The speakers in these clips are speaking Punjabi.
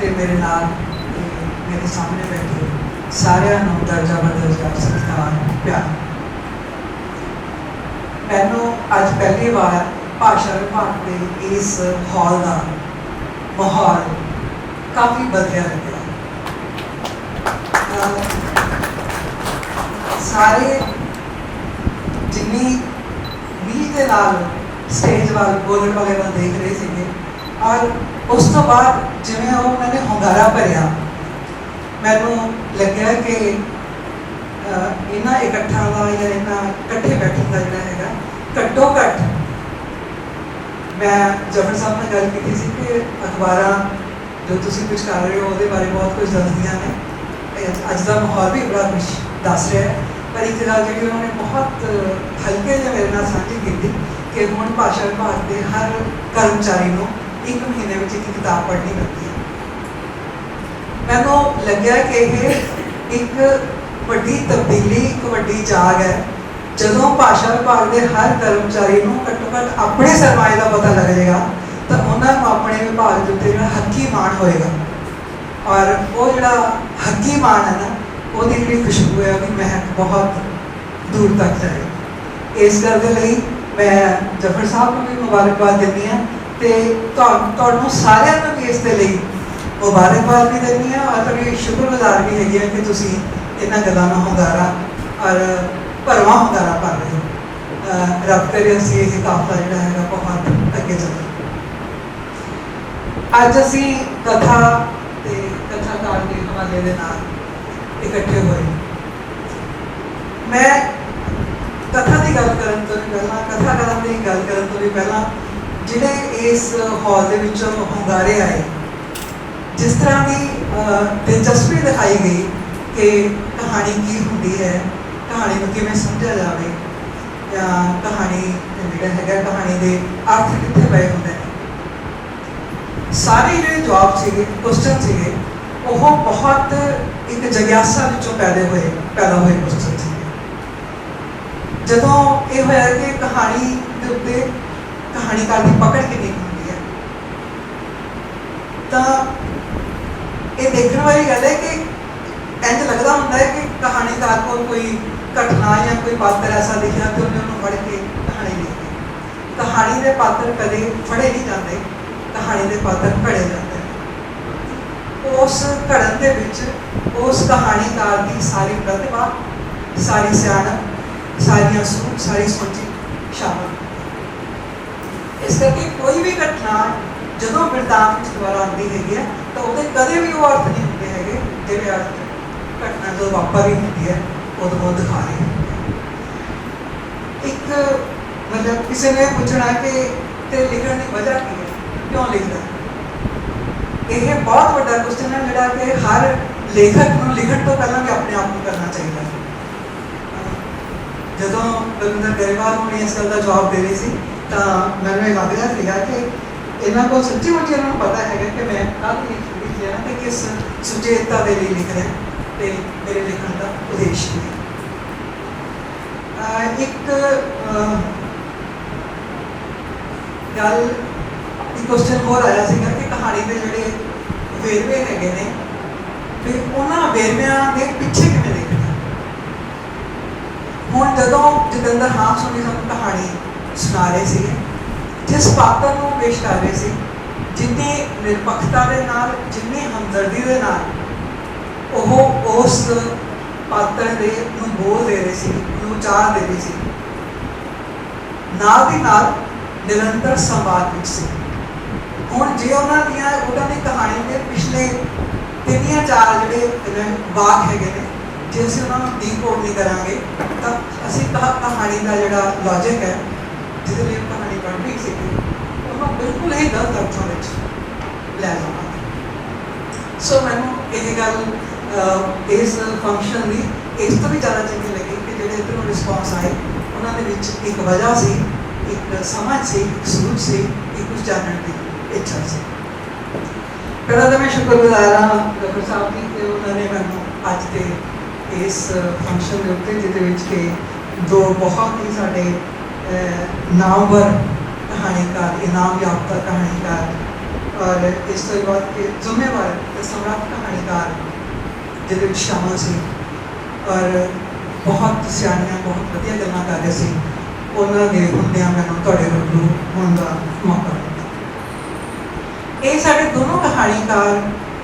ਤੇ ਮੇਰੇ ਨਾਲ ਮੇਰੇ ਸਾਹਮਣੇ ਬੈਠੇ ਸਾਰਿਆਂ ਨੂੰ ਦਰਜਾ ਬਦਰਜਾ ਸਤਿਕਾਰ, ਪਿਆਰ। ਮੈਨੂੰ ਅੱਜ ਪਹਿਲੀ ਵਾਰ ਭਾਸ਼ਾ ਵਿਭਾਗ ਦੇ ਇਸ ਹਾਲ ਦਾ ਮਾਹੌਲ ਕਾਫੀ ਬਦਲਿਆ ਲੱਗਿਆ। ਸਾਰੇ ਜਿੰਨੀ ਵੀ ਦੇ ਨਾਲ ਸਟੇਜ ਵੱਲ ਬੋਲਣ ਵਾਲੇ ਵੱਲ ਦੇਖ ਰਹੇ ਸੀਗੇ, ਔਰ ਉਸ ਤੋਂ ਬਾਅਦ ਜਿਵੇਂ ਉਹ ਉਹਨਾਂ ਨੇ ਹੁੰਗਾਰਾ ਭਰਿਆ, ਮੈਨੂੰ ਲੱਗਿਆ ਕਿ ਇਹਨਾਂ ਇਕੱਠਾਂ ਦਾ ਜਾਂ ਇਹਨਾਂ ਇਕੱਠੇ ਬੈਠਣ ਦਾ ਜਿਹੜਾ ਹੈਗਾ, ਘੱਟੋ ਘੱਟ ਮੈਂ ਜਫਰ ਸਾਹਿਬ ਨਾਲ ਗੱਲ ਕੀਤੀ ਸੀ ਕਿ ਅਖਬਾਰਾਂ ਜੋ ਤੁਸੀਂ ਕੁਝ ਕਰ ਰਹੇ ਹੋ, ਉਹਦੇ ਬਾਰੇ ਬਹੁਤ ਕੁਝ ਦੱਸਦੀਆਂ ਨੇ। ਅੱਜ ਦਾ ਮਾਹੌਲ ਵੀ ਬੜਾ ਕੁਝ ਦੱਸ ਰਿਹਾ ਹੈ। ਪਰ ਇੱਕ ਗੱਲ ਜਿਹੜੀ ਉਹਨਾਂ ਨੇ ਬਹੁਤ ਹਲਕੇ ਜਿਹੇ ਮੇਰੇ ਨਾਲ ਸਾਂਝੀ ਕੀਤੀ, ਕਿ ਹੁਣ ਭਾਸ਼ਾ ਵਿਭਾਗ ਦੇ ਹਰ ਕਰਮਚਾਰੀ ਨੂੰ ਇੱਕ ਮਹੀਨੇ ਵਿੱਚ ਇੱਕ ਕਿਤਾਬ ਪੜ੍ਹਨੀ ਪੈਂਦੀ ਹੈ। ਮੈਨੂੰ ਲੱਗਿਆ ਕਿ ਇਹ ਇੱਕ ਵੱਡੀ ਤਬਦੀਲੀ, ਇੱਕ ਵੱਡੀ ਜਾਗ ਹੈ। ਜਦੋਂ ਭਾਸ਼ਾ ਵਿਭਾਗ ਦੇ ਹਰ ਕਰਮਚਾਰੀ ਨੂੰ ਘੱਟੋ ਘੱਟ ਆਪਣੇ ਸਰਮਾਏ ਦਾ ਪਤਾ ਲੱਗ ਜਾਏਗਾ ਤਾਂ ਉਹਨਾਂ ਨੂੰ ਆਪਣੇ ਵਿਭਾਗ ਦੇ ਉੱਤੇ ਜਿਹੜਾ ਹੱਕੀ ਮਾਣ ਹੋਏਗਾ। ਔਰ ਉਹ ਜਿਹੜਾ ਹੱਕੀ ਮਾਣ ਹੈ ਨਾ, ਉਹਦੀ ਜਿਹੜੀ ਖੁਸ਼ਬੂ ਹੈ, ਉਹਦੀ ਮਹਿਕ ਬਹੁਤ ਦੂਰ ਤੱਕ ਜਾਏ ਇਸ ਗੱਲ ਦੇ ਲਈ ਮੈਂ ਜਫਰ ਸਾਹਿਬ ਨੂੰ ਵੀ ਮੁਬਾਰਕਬਾਦ ਦਿੰਦੀ ਹਾਂ। ਤੇ ਤੁਹਾਨੂੰ ਸਾਰਿਆਂ ਨੂੰ ਵੀ ਇਸ ਦੇ ਲਈ ਮੁਬਾਰਕਬਾਦ ਵੀ ਦਿੰਦੀ ਹਾਂ ਔਰ ਤੁਹਾਡੀ ਸ਼ੁਕਰਗੁਜ਼ਾਰ ਵੀ ਹੈਗੀ ਹਾਂ ਕਿ ਤੁਸੀਂ ਇਹਨਾਂ ਗੱਲਾਂ ਨੂੰ ਹੁੰਗਾਰਾ ਔਰ ਭਰਵਾਂ ਹੁੰਗਾਰਾ ਭਰ ਰਹੇ ਹੋ। ਰੱਬ ਕਰੇ ਅਸੀਂ ਇਹ ਕਾਫਲਾ ਜਿਹੜਾ ਹੈਗਾ ਬਹੁਤ ਅੱਗੇ ਚੱਲੇ ਅੱਜ ਅਸੀਂ ਕਥਾ ਤੇ ਕਥਾਕਾਰ ਦੇ ਹਵਾਲੇ ਦੇ ਨਾਲ ਇਕੱਠੇ ਹੋਏ ਮੈਂ ਕਥਾ ਦੀ ਗੱਲ ਕਰਨ ਤੋਂ ਵੀ ਪਹਿਲਾਂ, ਕਥਾ ਕਰਨ ਦੀ ਗੱਲ ਕਰਨ ਤੋਂ ਵੀ ਪਹਿਲਾਂ ਜਿਹੜੇ ਇਸ ਹਾਲ ਦੇ ਵਿੱਚੋਂ ਹੁੰਗਾਰੇ ਆਏ, ਜਿਸ ਤਰ੍ਹਾਂ ਦੀ ਦਿਲਚਸਪੀ ਦਿਖਾਈ ਗਈ ਕਿ ਕਹਾਣੀ ਕੀ ਹੁੰਦੀ ਹੈ, ਕਹਾਣੀ ਨੂੰ ਕਿਵੇਂ ਸਮਝਿਆ ਜਾਵੇ, ਜਾਂ ਕਹਾਣੀ ਜਿਹੜਾ ਹੈਗਾ, ਕਹਾਣੀ ਦੇ ਅਰਥ ਕਿੱਥੇ ਪਏ ਹੁੰਦੇ ਨੇ। ਸਾਰੇ ਜਿਹੜੇ ਜਵਾਬ ਸੀਗੇ ਕੁਐਸਚਨ ਸੀਗੇ, ਉਹ ਬਹੁਤ ਇੱਕ ਜਗਿਆਸਾ ਵਿੱਚੋਂ ਪੈਦਾ ਹੋਏ ਪੈਦਾ ਹੋਏ ਕੁਐਸਚਨ ਸੀਗੇ। ਜਦੋਂ ਇਹ ਹੋਇਆ ਕਿ ਕਹਾਣੀ ਦੇ ਉੱਤੇ ਕਹਾਣੀਕਾਰ ਦੀ ਪਕੜ ਕਿੰਨੀ ਹੁੰਦੀ ਹੈ। ਤਾਂ ਇਹ ਦੇਖਣ ਵਾਲੀ ਗੱਲ ਹੈ ਕਿ ਇੰਜ ਲੱਗਦਾ ਹੁੰਦਾ ਹੈ ਕਿ ਕਹਾਣੀਕਾਰ ਕੋਲ ਕੋਈ ਘਟਨਾ ਜਾਂ ਕੋਈ ਪਾਤਰ ਐਸਾ ਦਿਖਿਆ ਤੇ ਉਹਨੇ ਉਹਨੂੰ ਫੜ ਕੇ ਕਹਾਣੀ ਲਿਖੀ। ਕਹਾਣੀ ਦੇ ਪਾਤਰ ਕਦੇ ਫੜੇ ਨਹੀਂ ਜਾਂਦੇ। ਕਹਾਣੀ ਦੇ ਪਾਤਰ ਘੜੇ ਜਾਂਦੇ। ਉਸ ਘੜਨ ਦੇ ਵਿੱਚ ਉਸ ਕਹਾਣੀਕਾਰ ਦੀ ਸਾਰੀ ਪ੍ਰਤਿਭਾ, ਸਾਰੀ ਸਿਆਣਪ, ਸਾਰੀਆਂ ਸੂਝ, ਸਾਰੀ ਸੋਚੀ ਸ਼ਾਮਲ ਇਸ ਕਰਕੇ ਕੋਈ ਵੀ ਘਟਨਾ ਜਦੋਂ ਬਿਰਤਾਂਤ ਵਿੱਚ ਦੁਆਰਾ ਆਉਂਦੀ ਹੈਗੀ ਹੈ, ਤਾਂ ਉਹਦੇ ਕਦੇ ਵੀ ਉਹ ਅਰਥ ਨਹੀਂ ਹੁੰਦੇ ਹੈਗੇ, ਜਿਹੜੇ ਅਰਥ ਘਟਨਾ ਜਦੋਂ ਵਾਪਰ ਹੁੰਦੀ ਹੈ ਉਦੋਂ ਉਹ ਦਿਖਾ ਰਹੇ ਇੱਕ ਮਤਲਬ ਕਿਸੇ ਨੇ ਪੁੱਛਣਾ ਕਿ ਤੇ ਲਿਖਣ ਦੀ ਵਜ੍ਹਾ ਕੀ ਹੈ? ਕਿਉਂ ਲਿਖਦਾ? ਇਹ ਬਹੁਤ ਵੱਡਾ ਕੁਐਸਚਨ ਹੈ ਜਿਹੜਾ ਕਿ ਹਰ ਲੇਖਕ ਨੂੰ ਲਿਖਣ ਤੋਂ ਪਹਿਲਾਂ ਵੀ ਆਪਣੇ ਆਪ ਨੂੰ ਕਰਨਾ ਚਾਹੀਦਾ ਜਦੋਂ ਬਲਵਿੰਦਰ ਗਰੇਵਾਲ ਹੁਣੇ ਇਸ ਗੱਲ ਦਾ ਜਵਾਬ ਦੇ ਰਹੀ ਸੀ ਤਾਂ ਮੈਨੂੰ ਇਹ ਲੱਗਦਾ ਸੀਗਾ ਕਿ ਇਹਨਾਂ ਕੋਲ ਸੱਚੀ ਮੁੱਚੀ ਇਹਨਾਂ ਨੂੰ ਪਤਾ ਹੈਗਾ ਕਿ ਮੈਂ ਕੱਲ ਲਿਖ ਲਿਖਿਆ ਤੇ ਕਿਸ ਸੁਚੇਤਤਾ ਦੇ ਲਈ ਲਿਖ ਰਿਹਾ ਤੇ ਮੇਰੇ ਲਿਖਣ ਦਾ ਉਦੇਸ਼ ਕੀ ਹੈ। ਇੱਕ ਗੱਲ, ਇੱਕ ਕੁਐਸਚਨ ਹੋਰ ਆਇਆ ਸੀਗਾ ਕਿ ਕਹਾਣੀ ਦੇ ਜਿਹੜੇ ਵੇਰਵੇ ਹੈਗੇ ਨੇ ਤੇ ਉਹਨਾਂ ਵੇਰਵਿਆਂ ਦੇ ਪਿੱਛੇ ਕਿਵੇਂ ਦੇਖਣਾ ਹੁਣ ਜਦੋਂ ਜਤਿੰਦਰ ਹਾਂ ਸੁਣੀ ਸਾਨੂੰ ਕਹਾਣੀ ਸੁਣਾ ਰਹੇ ਸੀਗੇ, ਜਿਸ ਪਾਤਰ ਨੂੰ ਪੇਸ਼ ਕਰ ਰਹੇ ਸੀ, ਜਿੰਨੀ ਨਿਰਪੱਖਤਾ ਦੇ ਨਾਲ, ਜਿੰਨੀ ਹਮਦਰਦੀ ਦੇ ਨਾਲ, ਉਹ ਉਸ ਪਾਤਰ ਦੇ ਨੂੰ ਬੋਲ ਦੇ ਰਹੇ ਸੀ, ਨੂੰ ਉਚਾਰ ਦੇ ਰਹੇ ਸੀ। ਨਾਲ ਦੀ ਨਾਲ ਨਿਰੰਤਰ ਸੰਵਾਦ ਵਿੱਚ ਸੀ। ਹੁਣ ਜੇ ਉਹਨਾਂ ਦੀਆਂ, ਉਹਨਾਂ ਦੀ ਕਹਾਣੀ ਦੇ ਪਿਛਲੇ ਤਿੰਨੀਆਂ ਚਾਰ ਜਿਹੜੇ ਇਹਨੇ ਵਾਕ ਹੈਗੇ ਨੇ, ਜੇ ਅਸੀਂ ਉਹਨਾਂ ਨੂੰ ਡੀਕੋਡ ਨਹੀਂ ਕਰਾਂਗੇ, ਤਾਂ ਅਸੀਂ ਕਹਾ, ਕਹਾਣੀ ਦਾ ਜਿਹੜਾ ਲੌਜੀਕ ਹੈ ਜਿਹਦੇ ਲਈ ਉਹ ਕਹਾਣੀ ਬਣਦੀ ਸੀ ਉਹਨੂੰ ਬਿਲਕੁਲ ਹੀ ਗਲਤ ਅਰਥਾਂ ਵਿੱਚ ਲੈ ਜਾਵਾਂਗੇ। ਸੋ ਮੈਨੂੰ ਇਹ ਗੱਲ ਇਸ ਫੰਕਸ਼ਨ ਦੀ ਇਸ ਤੋਂ ਵੀ ਜ਼ਿਆਦਾ ਚੰਗੀ ਲੱਗੀ ਕਿ ਜਿਹੜੇ ਇੱਧਰੋਂ ਰਿਸਪੌਂਸ ਆਏ, ਉਹਨਾਂ ਦੇ ਵਿੱਚ ਇੱਕ ਵਜ੍ਹਾ ਸੀ, ਇੱਕ ਸਮਝ ਸੀ, ਇੱਕ ਸੂਝ ਸੀ, ਇੱਕ ਕੁਝ ਜਾਣਨ ਦੀ ਇੱਛਾ ਸੀ। ਪਹਿਲਾਂ ਤਾਂ ਮੈਂ ਸ਼ੁਕਰਗੁਜ਼ਾਰ ਹਾਂ ਡਾਕਟਰ ਸਾਹਿਬ ਦੀ ਕਿ ਉਹਨਾਂ ਨੇ ਮੈਨੂੰ ਅੱਜ ਦੇ ਇਸ ਫੰਕਸ਼ਨ ਦੇ ਉੱਤੇ, ਜਿਹਦੇ ਵਿੱਚ ਕਿ ਦੋ ਬਹੁਤ ਹੀ ਸਾਡੇ ਨਾਮਵਰ ਕਹਾਣੀਕਾਰ, ਇਨਾਮ ਯਾਫਤਾ ਕਹਾਣੀਕਾਰ ਔਰ ਇਸ ਤੋਂ ਬਾਅਦ ਕਿ ਜ਼ਿੰਮੇਵਾਰ ਤੇ ਸਮਰਾਟ ਕਹਾਣੀਕਾਰ ਜਿਹਦੇ ਵਿੱਚ ਸ਼ਾਮਲ ਸੀ ਔਰ ਬਹੁਤ ਸਿਆਣੀਆਂ, ਬਹੁਤ ਵਧੀਆ ਗੱਲਾਂ ਕਰ ਰਹੇ ਸੀ। ਉਹਨਾਂ ਦੇ ਹੁੰਦਿਆਂ ਮੈਨੂੰ ਤੁਹਾਡੇ ਰੂਬਰੂ ਹੋਣ ਦਾ ਮੌਕਾ ਮਿਲਿਆ। ਇਹ ਸਾਡੇ ਦੋਨੋਂ ਕਹਾਣੀਕਾਰ,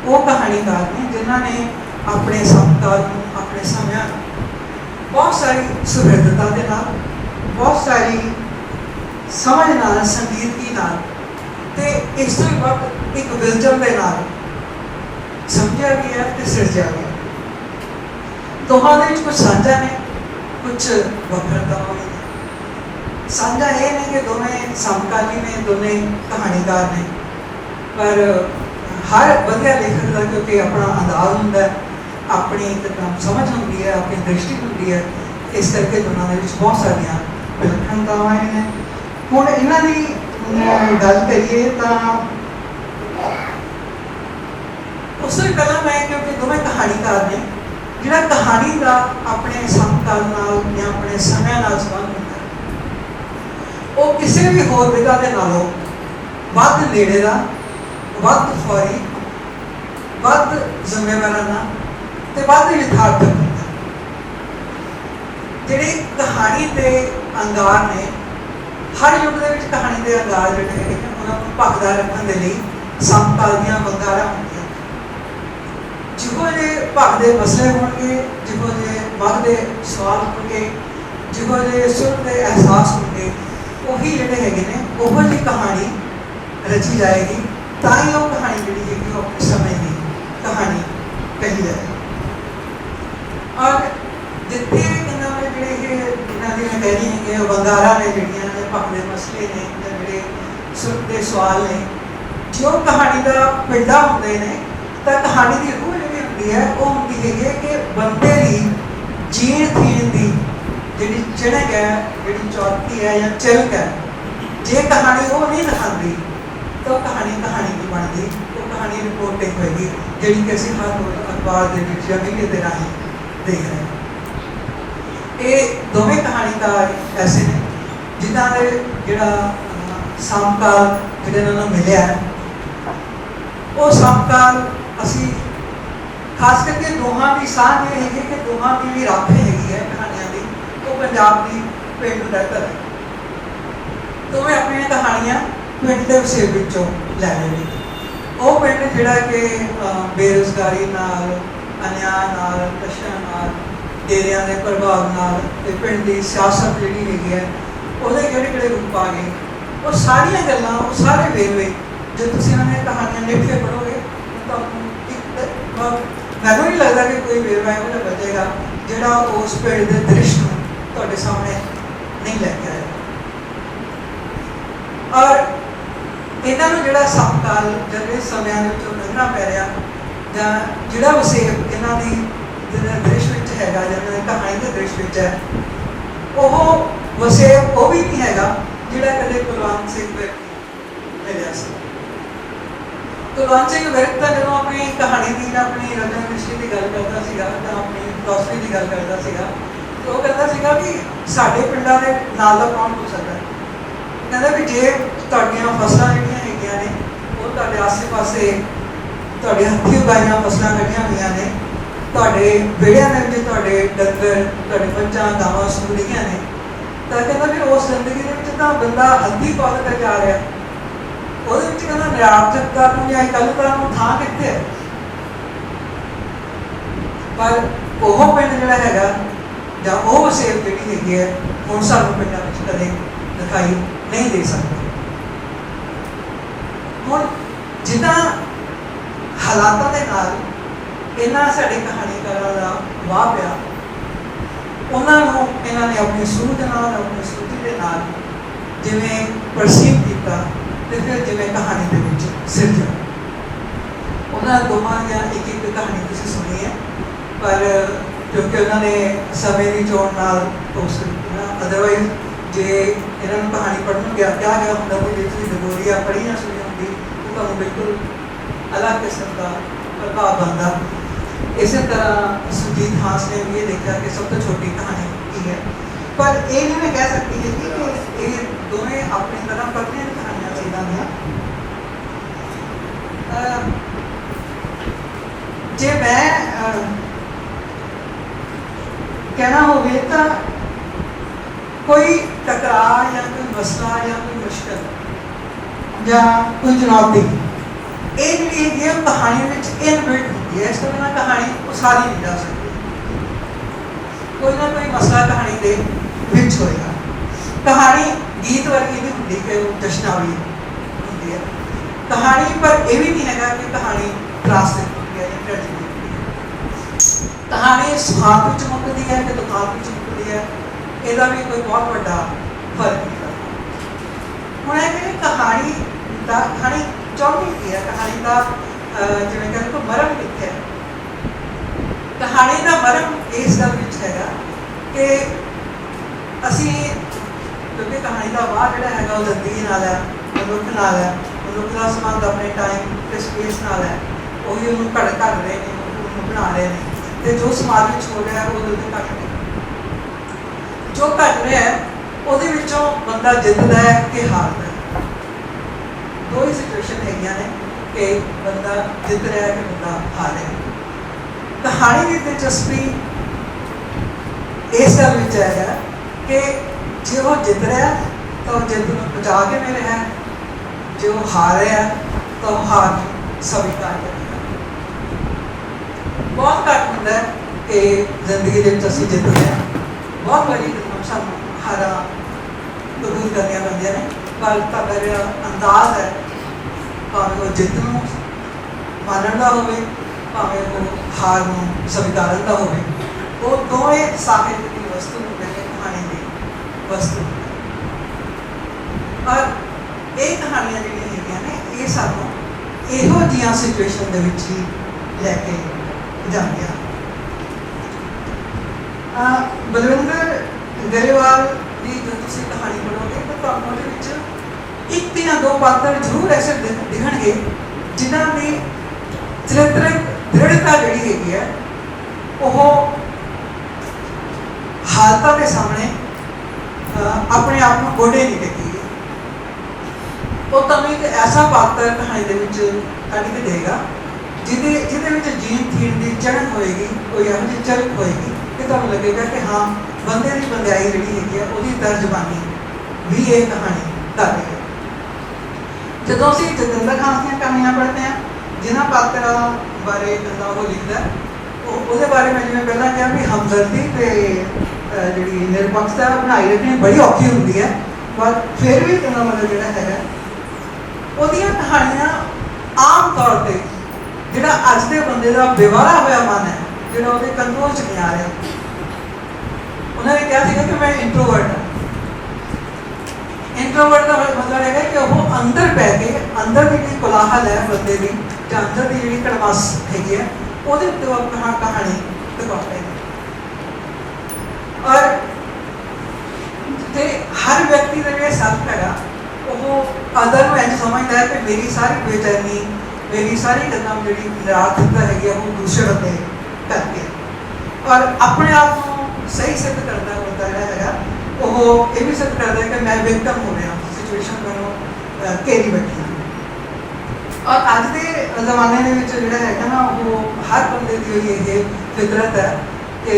ਉਹ ਕਹਾਣੀਕਾਰ ਨੇ ਜਿਨ੍ਹਾਂ ਨੇ ਆਪਣੇ ਸਮਕਾਲ ਨੂੰ, ਆਪਣੇ ਸਮਿਆਂ ਨੂੰ ਬਹੁਤ ਸਾਰੀ ਸੁਹਿਰਦਤਾ ਦੇ ਨਾਲ ਬਹੁਤ ਸਾਰੀ ਸਮਝ ਨਾਲ, ਸੰਗੀਤੀ ਨਾਲ ਤੇ ਇਸ ਤੋਂ ਵੀ ਵੱਧ ਇੱਕ ਵਿਲਜਮ ਦੇ ਨਾਲ ਸਮਝਿਆ ਗਿਆ ਤੇ ਸਿਰਜਿਆ ਗਿਆ ਦੋਹਾਂ ਦੇ ਵਿੱਚ ਕੁਝ ਸਾਂਝਾ ਨੇ, ਕੁਝ ਵੱਖਰਤਾਵਾਂ ਵੀ ਨੇ ਸਾਂਝਾ ਇਹ ਨੇ ਕਿ ਦੋਵੇਂ ਸਮਕਾਲੀ ਨੇ ਦੋਨੇ ਕਹਾਣੀਕਾਰ ਨੇ। ਪਰ ਹਰ ਵਧੀਆ ਲੇਖਕ ਦਾ ਕਿਉਂਕਿ ਆਪਣਾ ਅੰਦਾਜ਼ ਹੁੰਦਾ ਆਪਣੀ ਇੱਕ ਸਮਝ ਹੁੰਦੀ ਹੈ, ਆਪਣੀ ਦ੍ਰਿਸ਼ਟੀ ਹੁੰਦੀ ਹੈ, ਇਸ ਕਰਕੇ ਦੋਨਾਂ ਦੇ ਵਿੱਚ ਬਹੁਤ ਸਾਰੀਆਂ ਵਿਲੱਖਣਤਾਵਾਂ ਨੇ ਹੁਣ ਇਹਨਾਂ ਦੀ ਗੱਲ ਕਰੀਏ ਤਾਂ ਉਸ ਤੋਂ ਵੀ ਕਿਉਂਕਿ ਦੋਵੇਂ ਕਹਾਣੀਕਾਰ ਨੇ, ਜਿਹੜਾ ਕਹਾਣੀ ਦਾ ਆਪਣੇ ਸਮਕਾਲ ਨਾਲ ਜਾਂ ਆਪਣੇ ਸਮੇਂ ਨਾਲ ਸੰਬੰਧ ਹੁੰਦਾ ਉਹ ਕਿਸੇ ਵੀ ਹੋਰ ਵਿਧਾ ਦੇ ਨਾਲੋਂ ਵੱਧ ਨੇੜੇ ਦਾ, ਵੱਧ ਫੌਰੀ, ਵੱਧ ਜ਼ਿੰਮੇਵਾਰਾਨਾ ਤੇ ਵੱਧ ਯਥਾਰਥਕ ਹੁੰਦਾ ਜਿਹੜੇ ਕਹਾਣੀ ਦੇ ਅੰਗਾਰ ਨੇ, ਹਰ ਯੁੱਗ ਦੇ ਵਿੱਚ ਕਹਾਣੀ ਦੇ ਅੰਗਾਰ ਜਿਹੜੇ ਹੈਗੇ ਨੇ, ਉਹਨਾਂ ਨੂੰ ਭਗਦਾ ਰੱਖਣ ਦੇ ਲਈ ਸੰਤਾਲ ਦੀਆਂ ਵੰਗਾਰਾਂ ਹੁੰਦੀਆਂ ਜਿਹੋ ਜਿਹੇ ਭਗਦੇ ਮਸਲੇ ਹੋਣਗੇ, ਜਿਹੋ ਜਿਹੇ ਮਨ ਦੇ ਸਵਾਲ ਹੋਣਗੇ, ਜਿਹੋ ਜਿਹੇ ਸੁਣ ਦੇ ਅਹਿਸਾਸ ਹੋਣਗੇ, ਉਹੀ ਜਿਹੜੇ ਹੈਗੇ ਨੇ, ਉਹੋ ਜਿਹੀ ਕਹਾਣੀ ਰਚੀ ਜਾਏਗੀ, ਤਾਂ ਹੀ ਉਹ ਕਹਾਣੀ ਜਿਹੜੀ ਹੈਗੀ ਉਹ ਆਪਣੇ ਸਮੇਂ ਦੀ ਕਹਾਣੀ ਕਹੀ ਜਾਏਗੀ। ਔਰ ਜਿੱਥੇ ਇਹਨਾਂ ਦੇ ਜਿਹੜੇ ਦੀ ਮੈਂ ਕਹਿ ਰਹੀ ਹਾਂ ਕਿ ਵੰਗਾਰਾਂ ਨੇ ਜਿਹੜੀਆਂ ਨੇ ਭਗ ਮਸਲੇ ਨੇ ਜਿਹੜੇ ਸੁਣ ਦੇ ਸਵਾਲ ਨੇ, ਜੋ ਕਹਾਣੀ ਦਾ ਪਿੰਡਾ ਹੁੰਦੇ ਨੇ, ਤਾਂ ਕਹਾਣੀ ਦੀ ਰੂਹ ਜਿਹੜੀ ਹੁੰਦੀ ਹੈ, ਉਹ ਹੁੰਦੀ ਹੈ ਕਿ ਬੰਦੇ ਦੀ ਜੀਣ ਥੀਣ ਦੀ ਜਿਹੜੀ ਚਿਣਕ ਹੈ, ਜਿਹੜੀ ਚੌਥੀ ਹੈ ਜਾਂ ਚਲਕ ਹੈ, ਜੇ ਕਹਾਣੀ ਉਹ ਨਹੀਂ ਦਿਖਾਉਂਦੀ, ਤਾਂ ਉਹ ਕਹਾਣੀ ਕਹਾਣੀ ਦੀ ਬਣਦੀ, ਉਹ ਕਹਾਣੀ ਰਿਪੋਰਟਿੰਗ ਹੋਏਗੀ, ਜਿਹੜੀ ਕਿ ਅਸੀਂ ਹਰ ਰੋਜ਼ ਅਖਬਾਰ ਦੇ ਵਿੱਚ ਜਾਂ ਮੀਡੀਆ ਦੇ ਰਾਹੀਂ ਦੇਖ ਰਹੇ ਹਾਂ। ਇਹ ਦੋਵੇਂ ਕਹਾਣੀਕਾਰ ਐਸੇ ਨੇ ਜਿਨ੍ਹਾਂ ਦੇ ਜਿਹੜਾ ਅਹ, ਸਮਕਾਲ ਜਿਹੜਾ ਇਹਨਾਂ ਨੂੰ ਮਿਲਿਆ ਉਹ ਸਮਕਾਲ ਅਸੀਂ ਖਾਸ ਕਰਕੇ ਦੋਹਾਂ ਦੀ ਸਾਂਝ ਇਹ ਹੈਗੀ ਕਿ ਦੋਹਾਂ ਦੀ ਵੀ ਰਾਖੇ ਹੈਗੀ ਹੈ ਕਹਾਣੀਆਂ ਦੀ ਉਹ ਪੰਜਾਬ ਦੀ ਪਿੰਡ ਰਹਿਤਰ ਹੈ ਦੋਵੇਂ ਆਪਣੀਆਂ ਕਹਾਣੀਆਂ ਪਿੰਡ ਦੇ ਵਿਸ਼ੇ ਵਿੱਚੋਂ ਲੈ ਰਹੇ ਨੇ। ਉਹ ਪਿੰਡ ਜਿਹੜਾ ਕਿ ਅਹ, ਬੇਰੁਜ਼ਗਾਰੀ ਨਾਲ ਅਨਿਆਂ ਨਾਲ ਨਸ਼ਿਆਂ ਨਾਲ ਡੇਰਿਆਂ ਦੇ ਪ੍ਰਭਾਵ ਨਾਲ ਤੇ ਪਿੰਡ ਦੀ ਸਿਆਸਤ ਜਿਹੜੀ ਹੈਗੀ ਹੈ, ਉਹਦੇ ਕਿਹੜੇ ਕਿਹੜੇ ਰੂਪ ਆ ਗਏ? ਉਹ ਸਾਰੀਆਂ ਗੱਲਾਂ, ਉਹ ਸਾਰੇ ਵੇਰਵੇ, ਜੇ ਤੁਸੀਂ ਇਹਨਾਂ ਦੀਆਂ ਕਹਾਣੀਆਂ ਲਿਖ ਕੇ ਪੜੋਗੇ ਤਾਂ ਤੁਹਾਨੂੰ ਮੈਨੂੰ ਨਹੀਂ ਲੱਗਦਾ ਕਿ ਕੋਈ ਵੇਰਵਾ ਇਹੋ ਜਿਹਾ ਬਚੇਗਾ ਜਿਹੜਾ ਉਸ ਪਿੰਡ ਦੇ ਦ੍ਰਿਸ਼ ਨੂੰ ਤੁਹਾਡੇ ਸਾਹਮਣੇ ਨਹੀਂ ਲੈ ਕੇ ਆਏਗਾ ਔਰ ਇਹਨਾਂ ਨੂੰ ਜਿਹੜਾ ਸਮਕਾਲ ਜਿਹੜੇ ਸਮਿਆਂ ਦੇ ਵਿੱਚੋਂ ਲੰਘਣਾ ਪੈ ਰਿਹਾ ਜਾਂ ਜਿਹੜਾ ਵਸੇਬ ਇਹਨਾਂ ਦੀ ਜਿਹੜਾ ਦ੍ਰਿਸ਼ ਵਿੱਚ ਹੈਗਾ, ਜਾਂ ਕਹਾਣੀ ਦੇ ਦ੍ਰਿਸ਼ ਵਿੱਚ ਹੈ। ਉਹ ਵਸੇਬ ਉਹ ਵੀ ਨਹੀਂ ਹੈਗਾ, ਜਿਹੜਾ ਕਦੇ ਕੁਲਵੰਤ ਸਿੰਘ ਵਿਰਕ ਮਿਲਿਆ ਸੀ। ਕੁਲਵੰਤ ਸਿੰਘ ਵਿਰਕ ਜਦੋਂ ਆਪਣੀ ਕਹਾਣੀ ਦੀ ਆਪਣੀ ਰਚਨਾ ਦ੍ਰਿਸ਼ਟੀ ਦੀ ਗੱਲ ਕਰਦਾ ਸੀਗਾ ਤਾਂ ਆਪਣੀ ਫਿਲਾਸਫੀ ਦੀ ਗੱਲ ਕਰਦਾ ਸੀਗਾ ਉਹ ਕਹਿੰਦਾ ਸੀਗਾ ਕਿ ਸਾਡੇ ਪਿੰਡਾਂ ਦੇ ਨਾਲ ਦਾ ਕੌਣ ਹੋ ਸਕਦਾ? ਕਹਿੰਦਾ ਵੀ ਜੇ ਤੁਹਾਡੀਆਂ ਫਸਲਾਂ ਜਿਹੜੀਆਂ ਹੈਗੀਆਂ ਨੇ, ਉਹ ਤੁਹਾਡੇ ਆਸੇ-ਪਾਸੇ ਤੁਹਾਡੇ ਹੱਥੀਂ ਉਗਾਈਆਂ ਫਸਲਾਂ ਕੱਢੀਆਂ ਹੋਈਆਂ ਨੇ ਤੁਹਾਡੇ ਵਿਹੜਿਆਂ ਦੇ ਵਿੱਚ ਤੁਹਾਡੇ ਡੰਗਰ ਤੁਹਾਡੇ ਮੱਝਾਂ ਗਾਵਾਂ ਸੂਰੀਆਂ ਨੇ। ਤਾਂ ਕਹਿੰਦਾ ਫਿਰ ਉਸ ਜ਼ਿੰਦਗੀ ਦੇ ਵਿੱਚ ਤਾਂ ਬੰਦਾ ਹੱਥੀਂ ਪਾਲ ਕੇ ਜਾ ਰਿਹਾ। ਉਹਦੇ ਵਿੱਚ ਕਹਿੰਦਾ ਨਿਰਾਰਥਕਤਾ ਨੂੰ ਜਾਂ ਇਕੱਲਤਾ ਨੂੰ ਥਾਂ ਕਿੱਥੇ ਹੈ? ਪਰ ਉਹ ਪਿੰਡ ਜਿਹੜਾ ਹੈਗਾ, ਜਾਂ ਉਹ ਵਸੇਬ ਜਿਹੜੀ ਹੈਗੀ ਹੈ, ਹੁਣ ਸਾਨੂੰ ਪਿੰਡਾਂ ਵਿੱਚ ਕਦੇ ਦਿਖਾਈ ਨਹੀਂ ਦੇ ਸਕਦਾ। ਹੁਣ ਜਿੱਦਾਂ ਹਾਲਾਤਾਂ ਦੇ ਨਾਲ ਇਹਨਾਂ ਸਾਡੇ ਕਹਾਣੀਕਾਰਾਂ ਦਾ ਵਾਹ ਪਿਆ। ਉਹਨਾਂ ਨੂੰ, ਇਹਨਾਂ ਨੇ ਆਪਣੀ ਸੂਝ ਨਾਲ, ਆਪਣੀ ਸੂਝੀ ਦੇ ਨਾਲ ਜਿਵੇਂ ਪਰਸੀਵ ਕੀਤਾ ਤੇ ਫਿਰ ਜਿਵੇਂ ਕਹਾਣੀ ਦੇ ਵਿੱਚ ਸਿਰਜਿਆ। ਉਹਨਾਂ ਦੋਵਾਂ ਦੀਆਂ ਇੱਕ ਇੱਕ ਕਹਾਣੀ ਤੁਸੀਂ ਸੁਣੀ ਹੈ, ਪਰ ਕਿਉਂਕਿ ਉਹਨਾਂ ਨੇ ਸਮੇਂ ਦੀ ਚੋਣ ਨਾਲ ਪੋਸਟ ਅਦਰਵਾਈਜ਼ ਜੇ ਇਹਨਾਂ ਨੂੰ ਕਹਾਣੀ ਪੜ੍ਹਨ ਨੂੰ ਗਿਆ ਕਿਹਾ ਗਿਆ ਹੁੰਦਾ ਵੀ ਜੇ ਤੁਸੀਂ ਡਗੋਰੀਆ ਪੜ੍ਹੀ ਨਾ ਸੁਣੀ ਹੁੰਦੀ ਤਾਂ ਤੁਹਾਨੂੰ ਬਿਲਕੁਲ ਅਲੱਗ ਕਿਸਮ ਦਾ ਪ੍ਰਭਾਵ ਬਣਦਾ। ਇਸੇ ਤਰ੍ਹਾਂ ਸੁਜੀਤ ਹਾਸ ਨੇ ਵੀ ਇਹ ਦੇਖਿਆ ਕਿ ਸਭ ਤੋਂ ਛੋਟੀ ਕਹਾਣੀ ਕੀ ਹੈ। ਪਰ ਇਹ ਨਹੀਂ ਮੈਂ ਕਹਿ ਸਕਦੀ ਹੈ ਕਿ ਇਹ ਦੋਵੇਂ ਆਪਣੀ ਤਰ੍ਹਾਂ ਪਤਲੀਆਂ ਕਹਾਣੀਆਂ ਸੀ ਇਹਨਾਂ ਜੇ ਮੈਂ ਕਹਿਣਾ ਹੋਵੇ ਤਾਂ ਕੋਈ ਟਕਰਾਅ ਜਾਂ ਕੋਈ ਮਸਲਾ ਜਾਂ ਕੋਈ ਮੁਸ਼ਕਲ ਜਾਂ ਕੋਈ ਚੁਣੌਤੀ ਇਹ ਜਿਹੜੀ ਹੈਗੀ ਹੈ ਕਹਾਣੀ ਵਿੱਚ ਇਨਬਿਲਟ ਹੁੰਦੀ ਹੈ, ਇਸ ਤੋਂ ਬਿਨਾਂ ਕਹਾਣੀ ਉਸਾਰੀ ਨਹੀਂ ਜਾ ਸਕਦੀ। ਕੋਈ ਨਾ ਕੋਈ ਮਸਲਾ ਕਹਾਣੀ ਦੇ ਵਿੱਚ ਹੋਏਗਾ। ਕਹਾਣੀ ਗੀਤ ਵਰਗੀ ਨਹੀਂ ਹੁੰਦੀ ਕਿ ਉਹ ਜਸ਼ਨਾਵੀ ਹੁੰਦੀ ਹੈ। ਕਹਾਣੀ ਪਰ ਇਹ ਵੀ ਨਹੀਂ ਹੈਗਾ ਕਿ ਕਹਾਣੀ ਕਲਾਸਿਕ ਹੁੰਦੀ ਹੈ ਜਾਂ ਟ੍ਰੈਜੇਡੀ ਕਹਾਣੀ ਸੁਹਾਗ ਵਿੱਚ ਮੁੱਕਦੀ ਹੈ ਕਿ ਦੁਖਾਂਤ ਵਿੱਚ ਮੁੱਕਦੀ ਹੈ, ਇਹਦਾ ਵੀ ਕੋਈ ਬਹੁਤ ਵੱਡਾ ਫ਼ਰਕ ਨਹੀਂ ਪੈਂਦਾ। ਹੁਣ ਇਹ ਕਿ ਕਹਾਣੀ ਦਾ, ਕਹਾਣੀ ਚਾਹੁੰਦੀ ਕੀ ਹੈ, ਕਹਾਣੀ ਦਾ ਜਿਵੇਂ ਕਹਿੰਦੇ ਕੋ ਮਰਮ ਕਿੱਥੇ ਕਹਾਣੀ ਦਾ ਮਰਮ ਇਸ ਗੱਲ ਵਿੱਚ ਹੈਗਾ ਕਿ ਅਸੀਂ, ਕਿਉਂਕਿ ਕਹਾਣੀ ਦਾ ਵਾਹ ਜਿਹੜਾ ਹੈਗਾ, ਉਹ ਜ਼ਿੰਦਗੀ ਨਾਲ ਹੈ, ਮਨੁੱਖ ਨਾਲ ਹੈ, ਮਨੁੱਖ ਦਾ ਸੰਬੰਧ ਆਪਣੇ ਟਾਈਮ ਤੇ ਸਪੇਸ ਨਾਲ ਹੈ, ਉਹੀ ਉਹਨੂੰ ਘੜ ਘੜ ਰਹੇ ਨੇ, ਉਹਨੂੰ ਬਣਾ ਰਹੇ ਨੇ, ਤੇ ਜੋ ਸਮਾਜ ਵਿੱਚ ਹੋ ਰਿਹਾ, ਉਹ ਉਹਦੇ ਤੇ ਘਟ ਰਿਹਾ ਜੋ ਘਟ ਰਿਹਾ, ਉਹਦੇ ਵਿੱਚੋਂ ਬੰਦਾ ਜਿੱਤਦਾ ਹੈ ਕਿ ਹਾਰਦਾ ਹੈ। ਦੋ ਹੀ ਸਿਚੁਏਸ਼ਨ ਹੈਗੀਆਂ ਨੇ ਕਿ ਬੰਦਾ ਜਿੱਤ ਰਿਹਾ ਹੈ ਕਿ ਬੰਦਾ ਹਾਰ ਰਿਹਾ ਕਹਾਣੀ ਦੀ ਦਿਲਚਸਪੀ ਇਸ ਗੱਲ ਵਿੱਚ ਹੈ ਕਿ ਜੇ ਉਹ ਜਿੱਤ ਰਿਹਾ ਤਾਂ ਉਹ ਜਿੱਤ ਨੂੰ ਬਚਾ ਕੇ ਨਹੀਂ ਰਿਹਾ ਹੈ। ਜੇ ਉਹ ਹਾਰ ਰਿਹਾ ਤਾਂ ਉਹ ਹਾਰ ਨੂੰ ਸਵੀਕਾਰ ਕਰ ਰਿਹਾ ਬਹੁਤ ਘੱਟ ਹੁੰਦਾ ਹੈ ਕਿ ਜ਼ਿੰਦਗੀ ਦੇ ਵਿੱਚ ਅਸੀਂ ਜਿੱਤਦੇ ਹਾਂ। ਬਹੁਤ ਵਾਰੀ ਸਾਨੂੰ ਹਾਰਾਂ ਕਬੂਲ ਕਰਨੀਆਂ ਪੈਂਦੀਆਂ ਨੇ, ਪਰ ਤਾਂ ਮੇਰਾ ਅੰਦਾਜ਼ ਹੈ ਭਾਵੇਂ ਉਹ ਜਿੱਤ ਨੂੰ ਮੰਨਣ ਦਾ ਹੋਵੇ, ਭਾਵੇਂ ਉਹ ਹਾਰ ਨੂੰ ਸਵੀਕਾਰਨ ਦਾ ਹੋਵੇ, ਉਹ ਦੋਵੇਂ ਸਾਹਿਤ ਦੀ ਵਸਤੂ ਹੁੰਦੇ ਨੇ ਕਹਾਣੀ ਦੀ ਵਸਤੂ ਹੁੰਦੇ ਪਰ ਇਹ ਕਹਾਣੀਆਂ ਜਿਹੜੀਆਂ ਹੈਗੀਆਂ ਨੇ, ਇਹ ਸਾਨੂੰ ਇਹੋ ਜਿਹੀਆਂ ਸਿਚੁਏਸ਼ਨ ਦੇ ਵਿੱਚ ਹੀ ਲੈ ਕੇ ਜਾਂਦੀਆਂ ਆ ਬਲਵਿੰਦਰ ਗਰੇਵਾਲ ਦੀ ਜੋ ਤੁਸੀਂ ਕਹਾਣੀ ਪੜ੍ਹੋਗੇ, ਤਾਂ ਤੁਹਾਨੂੰ ਉਹਦੇ ਵਿੱਚ ਇੱਕ ਜਾਂ ਦੋ ਪਾਤਰ ਜ਼ਰੂਰ ਐਸੇ ਦਿਖਣਗੇ, ਜਿਨ੍ਹਾਂ ਦੀ ਚਰਿੱਤਰਕ ਦ੍ਰਿੜਤਾ ਜਿਹੜੀ ਹੈਗੀ ਹੈ, ਉਹ ਹਾਲਤਾਂ ਦੇ ਸਾਹਮਣੇ ਆਪਣੇ ਆਪ ਨੂੰ ਗੋਡੇ ਨਹੀਂ ਟੇਕੀ ਉਹ ਤੁਹਾਨੂੰ ਇੱਕ ਐਸਾ ਪਾਤਰ ਕਹਾਣੀ ਦੇ ਵਿੱਚ ਕੱਢ ਕੇ ਦੇਗਾ, ਜਿਹਦੇ ਜਿਹਦੇ ਵਿੱਚ ਜੀਣ ਥੀਣ ਦੀ ਚੜ੍ਹਨ ਹੋਏਗੀ, ਕੋਈ ਇਹੋ ਜਿਹੀ ਚਰਕ ਹੋਏਗੀ, ਕਿ ਤੁਹਾਨੂੰ ਲੱਗੇਗਾ ਕਿ ਹਾਂ, ਬੰਦੇ ਦੀ ਬੰਦਿਆਈ ਜਿਹੜੀ ਹੈਗੀ ਹੈ, ਉਹਦੀ ਤਰਜਮਾਨੀ ਵੀ ਇਹ ਕਹਾਣੀ ਕਰ ਹੈ। ਜਦੋਂ ਅਸੀਂ ਜਤਿੰਦਰ ਖਾਨ ਦੀਆਂ ਕਹਾਣੀਆਂ ਪੜ੍ਹਦੇ ਹਾਂ ਜਿਨ੍ਹਾਂ ਪਾਤਰਾਂ ਬਾਰੇ ਬੰਦਾ ਉਹ ਲਿਖਦਾ ਉਹ ਉਹਦੇ ਬਾਰੇ ਮੈਂ ਜਿਵੇਂ ਪਹਿਲਾਂ ਕਿਹਾ ਵੀ ਹਮਦਰਦੀ ਤੇ ਅਹ, ਜਿਹੜੀ ਨਿਰਪੱਖਤਾ ਬਣਾਈ ਰੱਖਣੀ ਬੜੀ ਔਖੀ ਹੁੰਦੀ ਹੈ ਪਰ ਫਿਰ ਵੀ ਕਹਿੰਦਾ ਮਤਲਬ ਜਿਹੜਾ ਹੈਗਾ ਉਹਦੀਆਂ ਕਹਾਣੀਆਂ ਆਮ ਤੌਰ ਤੇ ਜਿਹੜਾ ਅੱਜ ਦੇ ਬੰਦੇ ਦਾ ਵਿਵਾਰਾ ਹੋਇਆ ਮਨ ਹੈ ਜਿਹੜਾ ਉਹਦੇ ਕੰਟਰੋਲ 'ਚ ਨਹੀਂ ਆ ਰਿਹਾ। ਉਹਨਾਂ ਨੇ ਕਿਹਾ ਸੀਗਾ ਕਿ ਮੈਂ ਇੰਟਰੋਵਰਟ ਹਾਂ। ਇੰਟਰੋਵਰਟ ਦਾ ਮਤਲਬ ਹੈਗਾ ਕਿ ਉਹ ਅੰਦਰ ਬੈ ਕੇ, ਅੰਦਰ ਦੀ ਜਿਹੜੀ ਕੋਲਾਹਲ ਹੈ ਬੰਦੇ ਦੀ, ਜਾਂ ਅੰਦਰ ਦੀ ਜਿਹੜੀ ਕੜਵਾਸ ਹੈਗੀ ਹੈ, ਉਹਦੇ ਉੱਤੇ ਉਹ ਕਹਾ ਕਹਾਣੀ ਦਿਖਾਉਂਦੇ ਨੇ। ਔਰ ਤੇ ਹਰ ਵਿਅਕਤੀ ਦਾ ਜਿਹੜਾ ਸੱਤ ਹੈਗਾ, ਉਹ ਅਦਰ ਨੂੰ ਇੰਝ ਸਮਝਦਾ ਹੈ ਕਿ ਮੇਰੀ ਸਾਰੀ ਬੇਚੈਨੀ, ਮੇਰੀ ਸਾਰੀ ਗੱਲਾਂ ਜਿਹੜੀ ਨਿਰਾਰਥਕਤਾ ਹੈਗੀ ਆ, ਉਹ ਦੂਸਰੇ ਬੰਦੇ ਕਰਕੇ। ਔਰ ਆਪਣੇ ਆਪ ਨੂੰ ਸਹੀ ਸਿੱਧ ਕਰਦਾ ਉਹ ਇਹ ਵੀ ਸਿੱਧ ਕਰਦਾ ਹੈ ਕਿ ਮੈਂ ਵਿਕਟਮ ਹੋ ਰਿਹਾ ਸਿਚੁਏਸ਼ਨ ਮੈਨੂੰ ਘੇਰੀ ਬੈਠੀ ਔਰ ਅੱਜ ਦੇ ਜ਼ਮਾਨੇ ਦੇ ਵਿੱਚ ਜਿਹੜਾ ਹੈਗਾ ਨਾ, ਉਹ ਹਰ ਬੰਦੇ ਦੀ ਹੋਈ ਇਹ ਫਿਤਰਤ ਹੈ ਕਿ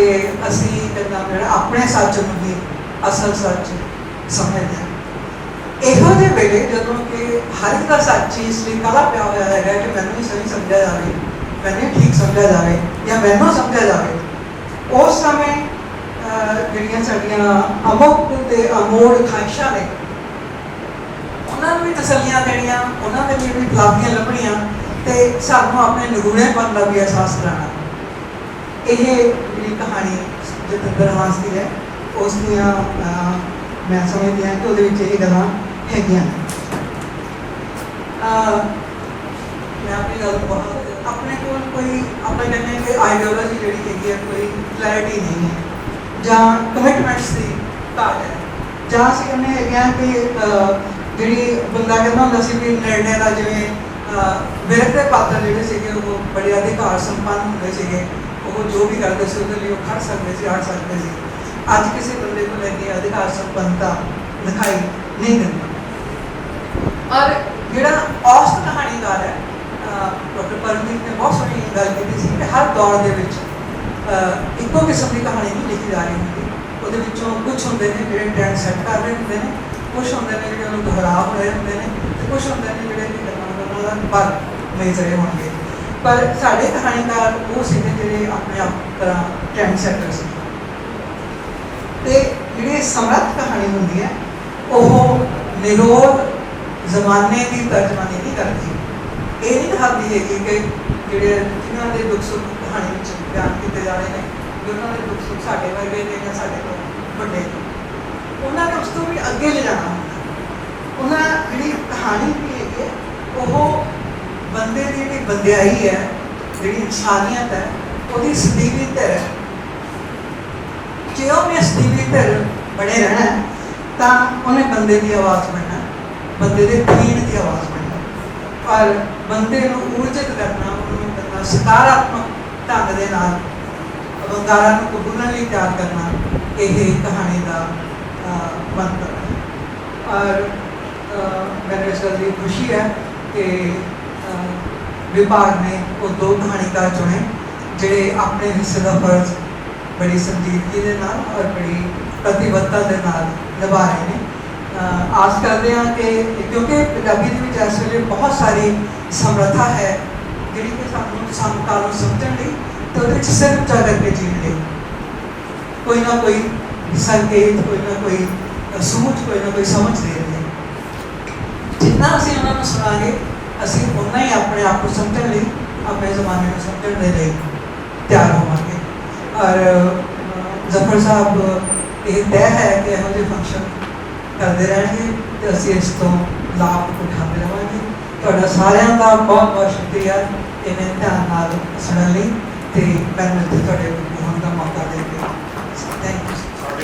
ਅਸੀਂ ਕਹਿੰਦਾ ਜਿਹੜਾ ਆਪਣੇ ਸੱਚ ਨੂੰ ਵੀ ਅਸਲ ਸੱਚ ਸਮਝਦੇ ਹਾਂ। ਇਹੋ ਜਿਹੇ ਵੇਲੇ ਜਦੋਂ ਕਿ ਹਰ ਇੱਕ ਦਾ ਸੱਚ ਹੀ ਇਸ ਲਈ ਕਾਲਾ ਪਿਆ ਹੋਇਆ ਹੈਗਾ ਕਿ ਮੈਨੂੰ ਹੀ ਸਹੀ ਸਮਝਿਆ ਜਾਵੇ, ਮੈਨੂੰ ਠੀਕ ਸਮਝਿਆ ਜਾਵੇ ਜਾਂ ਮੈਨੂੰ ਸਮਝਿਆ ਜਾਵੇ, ਉਸ ਸਮੇਂ ਜਿਹੜੀਆਂ ਸਾਡੀਆਂ ਅਮੁਕ ਤੇ ਅਮੋੜ ਖਾਇਸ਼ਾਂ ਨੇ ਉਹਨਾਂ ਨੂੰ ਵੀ ਤਸੱਲੀਆਂ ਦੇਣੀਆਂ ਉਹਨਾਂ ਦੇ ਵੀ ਖਿਲਾਫੀਆਂ ਲੱਭਣੀਆਂ ਤੇ ਸਾਨੂੰ ਆਪਣੇ ਨਿਗੂਣੇਪਨ ਦਾ ਵੀ ਅਹਿਸਾਸ ਕਰਾਉਣਾ। ਇਹ ਜਿਹੜੀ ਕਹਾਣੀ ਜਤਿੰਦਰ ਹਾਸ ਦੀ ਹੈ ਉਸ ਦੀਆਂ ਅਹ, ਮੈਂ ਸਮਝਦੀ ਹਾਂ ਕਿ ਉਹਦੇ ਵਿੱਚ ਇਹ ਗੱਲਾਂ ਹੈਗੀਆਂ ਨੇ। ਮੈਂ ਆਪਣੀ ਗੱਲ ਬਹੁਤ ਆਪਣੇ ਕੋਲ ਕੋਈ ਆਪਾਂ ਕਹਿੰਦੇ ਕਿ ਆਈਡੀਓਲੋਜੀ ਜਿਹੜੀ ਹੈਗੀ ਹੈ ਕੋਈ ਕਲੈਰਿਟੀ ਨਹੀਂ ਹੈ। ਜਾਂ ਕਮਿਟਮੈਂਟਸ ਦੀ ਘਾਟ ਹੈ। ਜਾਂ ਅਸੀਂ ਕਹਿੰਦੇ ਹੈਗੇ ਹਾਂ ਕਿ ਜਿਹੜੀ ਬੰਦਾ ਕਹਿੰਦਾ ਹੁੰਦਾ ਸੀ ਵੀ ਨਿਰਣੇ ਦਾ ਜਿਵੇਂ ਵਿਰਕ ਦੇ ਪਾਤਰ ਜਿਹੜੇ ਸੀਗੇ, ਉਹ ਬੜੇ ਅਧਿਕਾਰ ਸੰਪੰਨ ਹੁੰਦੇ ਸੀਗੇ। ਉਹ ਜੋ ਵੀ ਕਰਦੇ ਸੀ, ਉਹਦੇ ਲਈ ਉਹ ਖੜ ਸਕਦੇ ਸੀ ਹਟ ਸਕਦੇ ਸੀ। ਅੱਜ ਕਿਸੇ ਬੰਦੇ ਕੋਲ ਇੰਨੀ ਅਧਿਕਾਰ ਸੰਪੰਨਤਾ ਦਿਖਾਈ ਨਹੀਂ ਦਿੰਦੀ। ਔਰ ਜਿਹੜਾ ਔਸਤ ਕਹਾਣੀਕਾਰ ਹੈ ਡਾਕਟਰ ਪਰਮਜੀਤ ਨੇ ਬਹੁਤ ਸੋਹਣੀ ਗੱਲ ਕੀਤੀ ਸੀ ਕਿ ਹਰ ਦੌਰ ਦੇ ਵਿੱਚ ਇੱਕੋ ਕਿਸਮ ਦੀ ਕਹਾਣੀ ਨਹੀਂ ਲਿਖੀ ਜਾ ਰਹੀ ਹੁੰਦੀ। ਉਹਦੇ ਵਿੱਚੋਂ ਕੁਝ ਹੁੰਦੇ ਨੇ ਜਿਹੜੇ ਟ੍ਰੈਂਡ ਸੈੱਟ ਕਰ ਰਹੇ ਹੁੰਦੇ ਨੇ ਕੁਝ ਹੁੰਦੇ ਨੇ ਜਿਹੜੇ ਉਹਨੂੰ ਦੁਹਰਾ ਰਹੇ ਹੁੰਦੇ ਨੇ, ਤੇ ਕੁਝ ਹੁੰਦੇ ਨੇ ਜਿਹੜੇ ਕਿ ਉਹਨਾਂ ਦਾ ਪਰ ਮੇਜ ਹੋਣਗੇ। ਪਰ ਸਾਡੇ ਕਹਾਣੀਕਾਰ ਉਹ ਸੀਗੇ ਜਿਹੜੇ ਆਪਣੇ ਆਪ ਤਰ੍ਹਾਂ ਟ੍ਰੈਂਡ ਸੈਟਰ ਸੀ ਤੇ ਜਿਹੜੀ ਸਮਰੱਥ ਕਹਾਣੀ ਹੁੰਦੀ ਹੈ, ਉਹ ਨਿਰੋਲ ਜ਼ਮਾਨੇ ਦੀ ਤਰਜਮਾਨੀ ਨਹੀਂ ਕਰਦੀ। ਇਹ ਨਹੀਂ ਕਹਾਂਦੀ ਹੈਗੀ ਕਿ ਜਿਹੜੇ ਜਿਨ੍ਹਾਂ ਦੇ ਦੁੱਖ ਸੁੱਖ ਕਹਾਣੀ ਵਿੱਚ ਬਿਆਨ ਕੀਤੇ ਜਾ ਰਹੇ ਨੇ, ਵੀ ਉਹਨਾਂ ਦੇ ਦੁੱਖ ਸੁੱਖ ਸਾਡੇ ਵਰਗੇ ਨੇ ਜਾਂ ਸਾਡੇ ਤੋਂ ਵੱਡੇ ਉਹਨਾਂ ਨੇ ਉਸ ਤੋਂ ਵੀ ਅੱਗੇ ਲੈ ਜਾਣਾ ਉਹਨਾਂ ਜਿਹੜੀ ਕਹਾਣੀ ਵੀ ਹੈ, ਉਹ ਬੰਦੇ ਦੀ ਜਿਹੜੀ ਬੰਦਿਆਈ ਹੈ, ਜਿਹੜੀ ਇਨਸਾਨੀਅਤ ਹੈ, ਉਹਦੀ ਸਦੀਵੀ ਧਿਰ ਜੇ ਉਹ ਉਹਨੇ ਸਦੀਵੀ ਧਿਰ ਬਣੇ ਰਹਿਣਾ, ਤਾਂ ਉਹਨੇ ਬੰਦੇ ਦੀ ਆਵਾਜ਼ ਬਣਨਾ ਬੰਦੇ ਦੇ ਪੀਣ ਦੀ ਆਵਾਜ਼ ਬਣਨਾ ਪਰ ਬੰਦੇ ਨੂੰ ਊਰਜਿਤ ਕਰਨਾ ਸਕਾਰਾਤਮਕ ਢੰਗ ਦੇ ਨਾਲ ਅਵੰਗਾਰਾਂ ਨੂੰ ਕਬੂਲਣ ਲਈ ਤਿਆਰ ਕਰਨਾ ਇਹ ਕਹਾਣੀ ਦਾ ਅਹ, ਮੰਤਰ ਹੈ। ਔਰ ਮੈਨੂੰ ਇਸ ਗੱਲ ਦੀ ਖੁਸ਼ੀ ਹੈ ਕਿ ਵਿਭਾਗ ਨੇ ਉਹ ਦੋ ਕਹਾਣੀਕਾਰ ਚੁਣੇ ਜਿਹੜੇ ਆਪਣੇ ਹਿੱਸੇ ਦਾ ਫਰਜ਼ ਬੜੀ ਸੰਜੀਦਗੀ ਦੇ ਨਾਲ ਔਰ ਬੜੀ ਪ੍ਰਤੀਬੱਧਤਾ ਦੇ ਨਾਲ ਨਿਭਾ ਰਹੇ ਨੇ। ਆਸ ਕਰਦੇ ਹਾਂ ਕਿ ਕਿਉਂਕਿ ਪੰਜਾਬੀ ਦੇ ਵਿੱਚ ਇਸ ਵੇਲੇ ਬਹੁਤ ਸਾਰੀ ਸਮਰੱਥਾ ਹੈ ਜਿਹੜੀ ਕਿ ਸਾਨੂੰ ਸਮਕਾਲ ਨੂੰ ਸਮਝਣ ਲਈ ਤੇ ਉਹਦੇ ਵਿੱਚ ਸਿਰ ਉੱਚਾ ਕਰਕੇ ਜੀਣ ਲਈ। ਕੋਈ ਨਾ ਕੋਈ ਸੰਕੇਤ, ਕੋਈ ਨਾ ਕੋਈ ਸੂਝ, ਕੋਈ ਨਾ ਕੋਈ ਸਮਝ ਦੇ ਰਹੇ ਜਿੰਨਾ ਅਸੀਂ ਉਹਨਾਂ ਨੂੰ ਸੁਣਾਂਗੇ, ਅਸੀਂ ਉਨਾ ਹੀ ਆਪਣੇ ਆਪ ਨੂੰ ਸਮਝਣ ਲਈ, ਆਪਣੇ ਜ਼ਮਾਨੇ ਨੂੰ ਸਮਝਣ ਦੇ ਲਈ ਤਿਆਰ ਹੋਵਾਂਗੇ। ਔਰ ਜ਼ਫਰ ਸਾਹਿਬ, ਇਹ ਤੈਅ ਹੈ ਕਿ ਇਹੋ ਜਿਹੇ ਫੰਕਸ਼ਨ ਕਰਦੇ ਰਹਿਣਗੇ ਤੇ ਅਸੀਂ ਇਸ ਤੋਂ ਲਾਭ ਉਠਾਉਂਦੇ ਰਹਾਂਗੇ। ਤੁਹਾਡਾ ਸਾਰਿਆਂ ਦਾ ਬਹੁਤ ਬਹੁਤ ਸ਼ੁਕਰੀਆ। ਇਹਨੇ ਧਿਆਨ ਨਾਲ ਸੁਣਨ ਲਈ ਤੇ ਮੈਨੂੰ ਇੱਥੇ ਤੁਹਾਡੇ ਹੋਣ ਦਾ ਮੌਕਾ ਦੇ ਕੇ